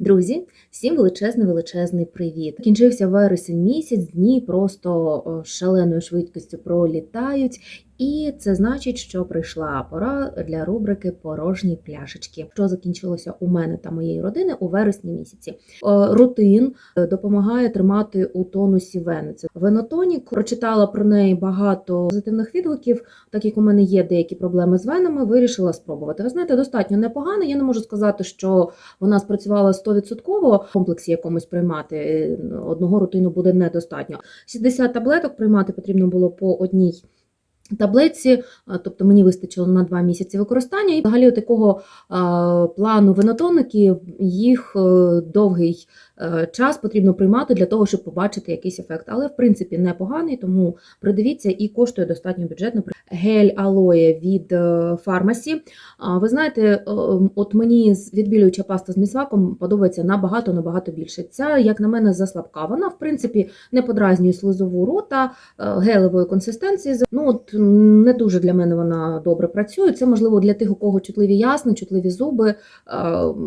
Друзі, всім величезний величезний привіт. Кінчився вересень місяць, дні просто шаленою швидкістю пролітають, і це значить, що прийшла пора для рубрики Порожні пляшечки, що закінчилося у мене та моєї родини у вересні місяці. Рутин е, допомагає тримати у тонусі вени. Це венотонік. Прочитала про неї багато позитивних відгуків. Так як у мене є деякі проблеми з венами, вирішила спробувати. Ви знаєте, достатньо непогано. Я не можу сказати, що вона спрацювала 100%, в комплексі якомусь приймати е, одного рутину буде недостатньо. 60 таблеток приймати потрібно було по одній. Таблетці, тобто мені вистачило на два місяці використання, і взагалі такого плану венотоники їх е, довгий час потрібно приймати для того, щоб побачити якийсь ефект. Але в принципі непоганий, тому придивіться і коштує достатньо бюджетно. Гель алоє від е, фармасі. Ви знаєте, е, от мені відбілююча паста з місваком подобається набагато набагато більше. Ця, як на мене, заслабка. Вона, в принципі, не подразнює слизову рота е, гелевої консистенції. Ну от не дуже для мене вона добре працює. Це можливо для тих, у кого чутливі ясни, чутливі зуби. е,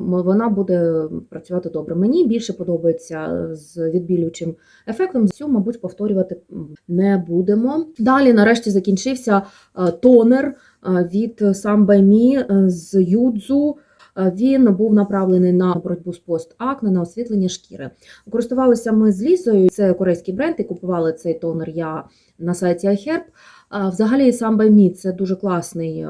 Вона буде працювати добре. Мені більше подобається з відбілюючим ефектом. Цю, мабуть, повторювати не будемо. Далі, нарешті, закінчився е, тонер е, від Me е, з юдзу. Він був направлений на боротьбу з постакне, на освітлення шкіри. Користувалися ми з Лізою. Це корейський бренд, і купували цей тонер я на сайті iHerb. Взагалі, сам by – це дуже класний е,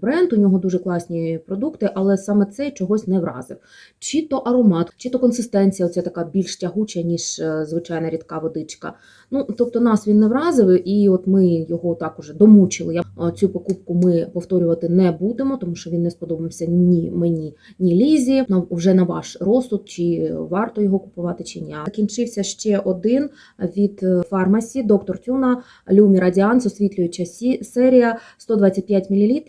бренд, у нього дуже класні продукти, але саме цей чогось не вразив. Чи то аромат, чи то консистенція, оця така більш тягуча, ніж е, звичайна рідка водичка. Ну, тобто нас він не вразив, і от ми його так уже домучили. Е, цю покупку ми повторювати не будемо, тому що він не сподобався ні мені, ні Лізі. Вже на ваш розсуд, чи варто його купувати, чи ні. Закінчився ще один від фармасі доктор Тюна Люмі Радіанс, освітлююча серія 125 мл.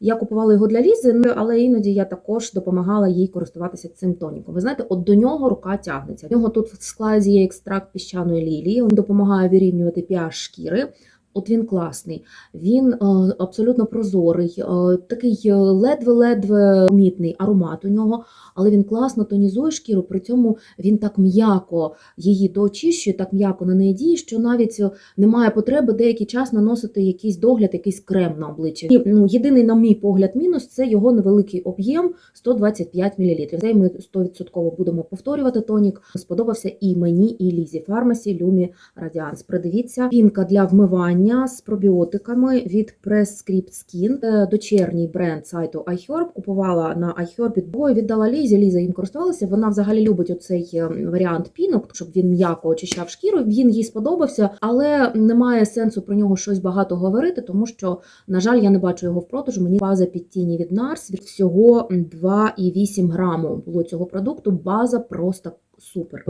Я купувала його для Лізи, ну, але іноді я також допомагала їй користуватися цим тоніком. Ви знаєте, от до нього рука тягнеться. В нього тут в складі є екстракт піщаної лілії. Він допомагає вирівнювати pH шкіри. От він класний, він е, абсолютно прозорий, е, такий е, ледве-ледве помітний аромат у нього, але він класно тонізує шкіру, при цьому він так м'яко її доочищує, так м'яко на неї діє, що навіть немає потреби деякий час наносити якийсь догляд, якийсь крем на обличчя. І, ну, єдиний, на мій погляд, мінус це його невеликий об'єм 125 мл. Цей ми 100% будемо повторювати тонік. Сподобався і мені, і Лізі Фармасі Люмі Радіанс. Придивіться, пінка для вмивання з пробіотиками від Prescript Skin. Це дочерній бренд сайту iHerb. Купувала на iHerb бою, віддала Лізі. Ліза їм користувалася. Вона взагалі любить оцей е, варіант пінок, щоб він м'яко очищав шкіру. Він їй сподобався, але немає сенсу про нього щось багато говорити, тому що, на жаль, я не бачу його в продажу. Мені база під тіні від Нарс від всього 2,8 граму було цього продукту. База просто супер.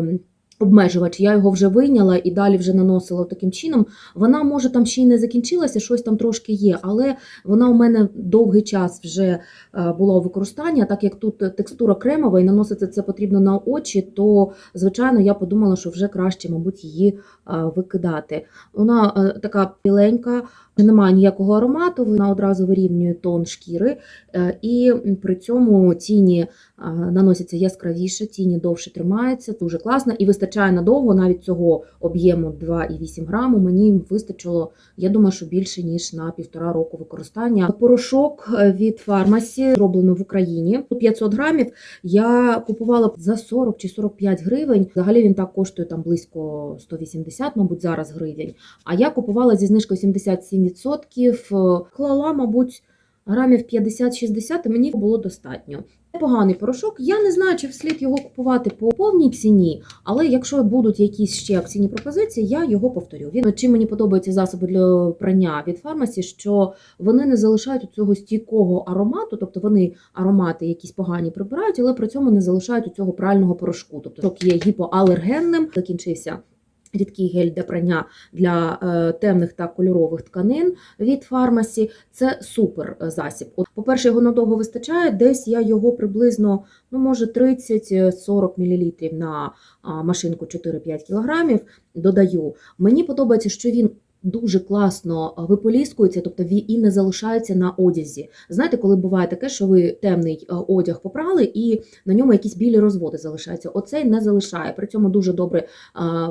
Обмежувач, я його вже вийняла і далі вже наносила таким чином. Вона може там ще й не закінчилася, щось там трошки є, але вона у мене довгий час вже е, була у використанні. Так як тут текстура кремова і наносити це потрібно на очі, то звичайно я подумала, що вже краще, мабуть, її е, викидати. Вона е, така біленька, немає ніякого аромату, вона одразу вирівнює тон шкіри, е, і при цьому тіні наносяться яскравіше, тіні довше тримаються, дуже класно і вистачає надовго, навіть цього об'єму 2,8 граму. Мені вистачило, я думаю, що більше ніж на півтора року використання. Порошок е, від фармасі зроблено в Україні 500 грамів. Я купувала за 40 чи 45 гривень. Взагалі він так коштує там близько 180, мабуть, зараз гривень. А я купувала зі знижкою 77%, е, клала, мабуть, грамів 50-60, і мені було достатньо. Непоганий порошок. Я не знаю, чи вслід його купувати по повній ціні, але якщо будуть якісь ще акційні пропозиції, я його повторю. Він чим мені подобаються засоби для прання від фармасі, що вони не залишають цього стійкого аромату, тобто вони аромати якісь погані прибирають, але при цьому не залишають цього прального порошку. Тобто порошок є гіпоалергенним. Закінчився рідкий гель для прання для е, темних та кольорових тканин від фармасі. Це супер е, засіб. По-перше, його надовго вистачає. Десь я його приблизно, ну може 30-40 мл на машинку 4-5 кг додаю. Мені подобається, що він дуже класно виполіскується, тобто і не залишається на одязі. Знаєте, коли буває таке, що ви темний одяг попрали, і на ньому якісь білі розводи залишаються. Оцей не залишає. При цьому дуже добре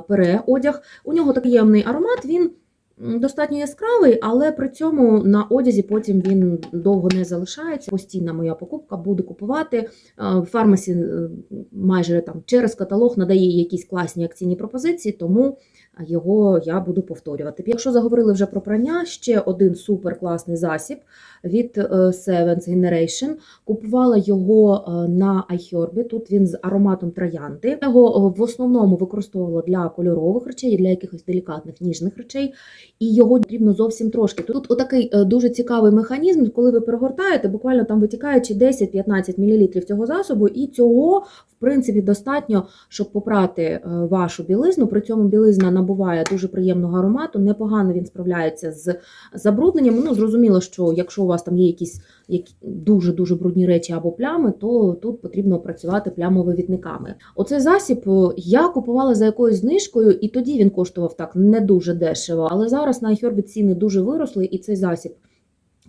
переодяг. пере одяг. У нього такий ємний аромат. Він достатньо яскравий, але при цьому на одязі потім він довго не залишається. Постійна моя покупка буду купувати. В фармасі е, майже там через каталог надає якісь класні акційні пропозиції, тому його я буду повторювати. Якщо заговорили вже про прання, ще один супер класний засіб від е, Seventh Generation. Купувала його е, на iHerb. Тут він з ароматом троянди. Його е, в основному використовувала для кольорових речей, для якихось делікатних ніжних речей, і його потрібно зовсім трошки. Тут отакий е, дуже цікавий механізм, коли ви перегортаєте, буквально там витікає чи 10-15 мл цього засобу, і цього в принципі достатньо, щоб попрати е, вашу білизну. При цьому білизна набуває дуже приємного аромату. Непогано він справляється з забрудненням. Ну зрозуміло, що якщо у вас там є якісь які дуже дуже брудні речі або плями, то тут потрібно працювати плямовивідниками. Оцей засіб е, я купувала за якоюсь знижкою, і тоді він коштував так не дуже дешево. Але зараз на iHerb ціни дуже виросли, і цей засіб.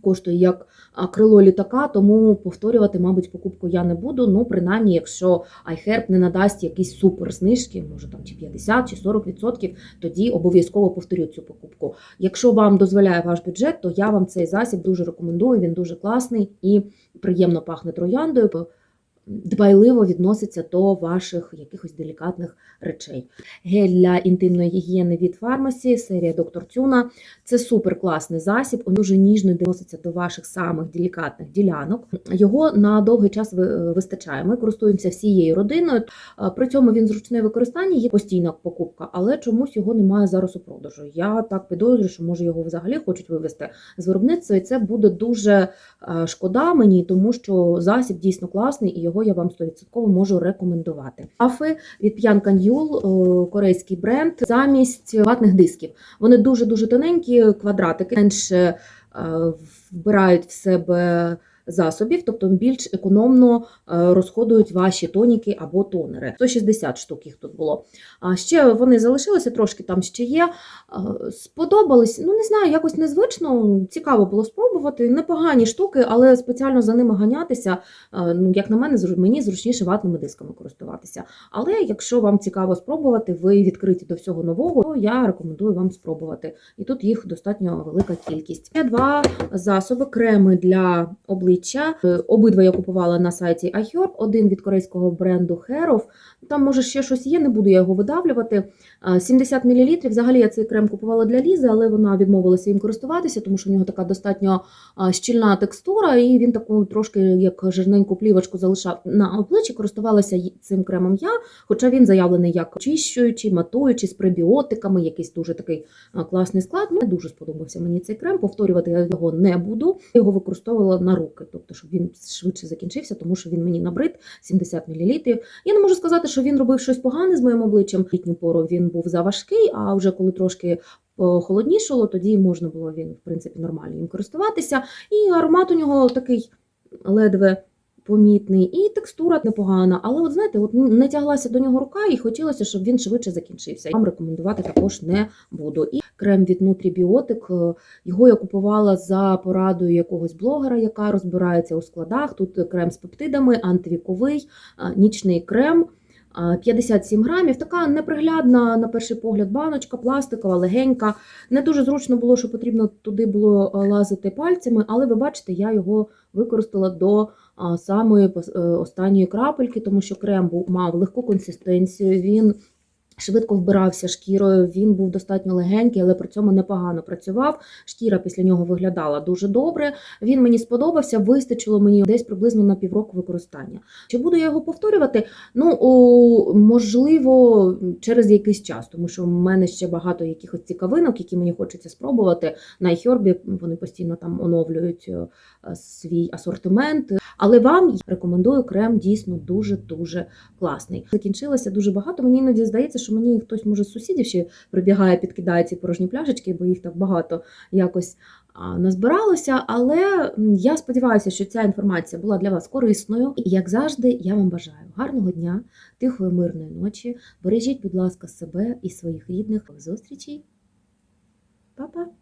Коштує як крило літака, тому повторювати, мабуть, покупку я не буду. Ну, принаймні, якщо iHerb не надасть якісь супер знижки, може там чи 50 чи 40%, тоді обов'язково повторю цю покупку. Якщо вам дозволяє ваш бюджет, то я вам цей засіб дуже рекомендую. Він дуже класний і приємно пахне трояндою. Дбайливо відноситься до ваших якихось делікатних речей. Гель для інтимної гігієни від фармасі, серія Доктор Тюна. Це супер класний засіб, він дуже ніжно відноситься до ваших самих делікатних ділянок. Його на довгий час вистачає. Ми користуємося всією родиною. При цьому він зручне використання, є постійна покупка, але чомусь його немає зараз у продажу. Я так підозрюю, що може його взагалі хочуть вивести з виробництва, і це буде дуже е, шкода мені, тому що засіб дійсно класний, і його я вам 100% можу рекомендувати. Афи від П'ян Кан'юл, е, корейський бренд, замість ватних дисків. Вони дуже дуже тоненькі, квадратики, менше е, вбирають в себе. Засобів, тобто більш економно е, розходують ваші тоніки або тонери. 160 штук їх тут було. А ще вони залишилися трошки, там ще є. Е, Сподобались, ну не знаю, якось незвично, цікаво було спробувати. Непогані штуки, але спеціально за ними ганятися, е, ну як на мене, мені зручніше ватними дисками користуватися. Але якщо вам цікаво спробувати, ви відкриті до всього нового, то я рекомендую вам спробувати. І тут їх достатньо велика кількість. Є два засоби, креми для обличчя. Е, Обидва я купувала на сайті iHerb, один від корейського бренду Herov. Там, може, ще щось є, не буду я його видавлювати. 70 мл. Взагалі я цей крем купувала для Лізи, але вона відмовилася їм користуватися, тому що в нього така достатньо щільна текстура, і він таку трошки як жирненьку плівочку залишав на обличчі. Користувалася цим кремом я, хоча він заявлений як очищуючий, матуючий, з пребіотиками, якийсь дуже такий класний склад. Не дуже сподобався мені цей крем. Повторювати я його не буду. Його використовувала на руки, тобто, щоб він швидше закінчився, тому що він мені набрид 70 мл. Я не можу сказати, що він робив щось погане з моїм обличчям. Літню пору він був заважкий, а вже коли трошки холоднішало, тоді можна було він, в принципі, нормально їм користуватися. І аромат у нього такий ледве помітний, і текстура непогана. Але, от знаєте, от не тяглася до нього рука, і хотілося, щоб він швидше закінчився. Вам рекомендувати також не буду. І крем від Nutribiotic, е, його я купувала за порадою якогось блогера, яка розбирається у складах. Тут крем з пептидами, антивіковий, нічний крем. 57 грамів, така неприглядна на перший погляд баночка, пластикова, легенька. Не дуже зручно було, що потрібно туди було е, лазити пальцями, але ви бачите, я його використала до самої е, останньої крапельки, тому що крем був мав легку консистенцію. Він Швидко вбирався шкірою, він був достатньо легенький, але при цьому непогано працював. Шкіра після нього виглядала дуже добре. Він мені сподобався, вистачило мені десь приблизно на півроку використання. Чи буду я його повторювати? Ну, о, можливо, через якийсь час, тому що в мене ще багато якихось цікавинок, які мені хочеться спробувати. На iHerb вони постійно там оновлюють е, свій асортимент. Але вам рекомендую крем дійсно дуже дуже класний. Закінчилося дуже багато. Мені іноді здається, що мені хтось може з сусідів ще прибігає, підкидає ці порожні пляшечки, бо їх так багато якось назбиралося. Але я сподіваюся, що ця інформація була для вас корисною. І як завжди, я вам бажаю гарного дня, тихої, мирної ночі. Бережіть, будь ласка, себе і своїх рідних. До зустрічі! Па-па!